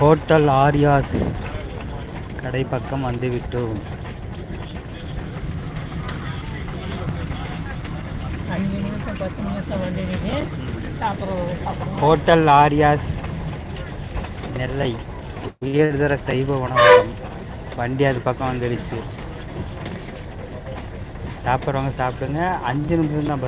Hotel Aryas கடை பக்கம் வந்துவிட்டோம் ஹோட்டல் ஆரியாஸ் நெல்லை உயர்தர சைவ உணவகம். வண்டி அது பக்கம் வந்துடுச்சு. சாப்பிட்றவங்க சாப்பிடுங்க. அஞ்சு நிமிஷம் தான்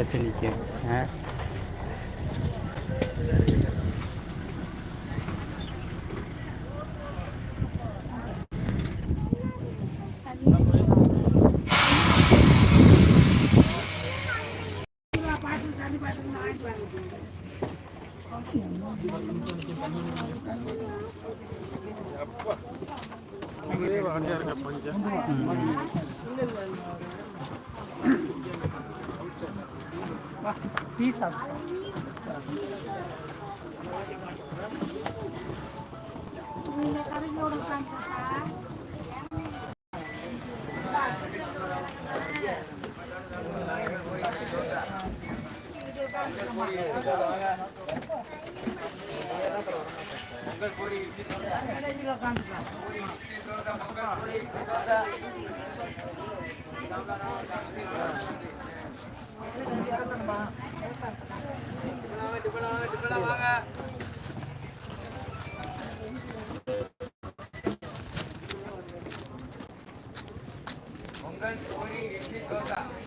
பஸ் நிற்கும் டீ சாப்பிட்டு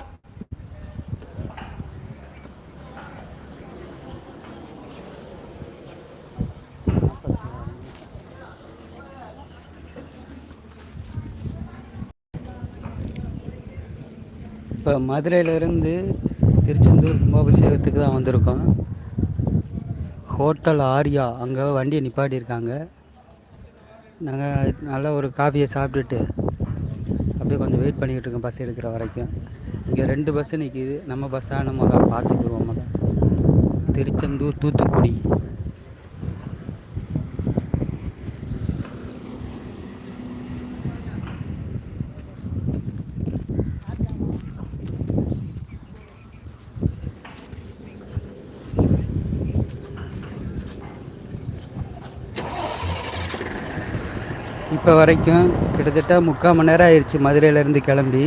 இப்போ மதுரையிலேருந்து திருச்செந்தூர் கும்பாபிஷேகத்துக்கு தான் வந்திருக்கோம். ஹோட்டல் ஆர்யா அங்கே வண்டியை நிப்பாட்டியிருக்காங்க. நாங்கள் நல்ல ஒரு காஃபியை சாப்பிட்டுட்டு அப்படியே கொஞ்சம் வெயிட் பண்ணிக்கிட்டு இருக்கோம் பஸ் எடுக்கிற வரைக்கும். இங்கே ரெண்டு பஸ்ஸு நிற்கிது நம்ம பஸ்ஸாக நம்ம பார்த்துக்குருவோம் முதல் திருச்செந்தூர் தூத்துக்குடி. இப்போ வரைக்கும் கிட்டத்தட்ட முக்கால் மணி நேரம் ஆயிடுச்சு மதுரையிலேருந்து கிளம்பி.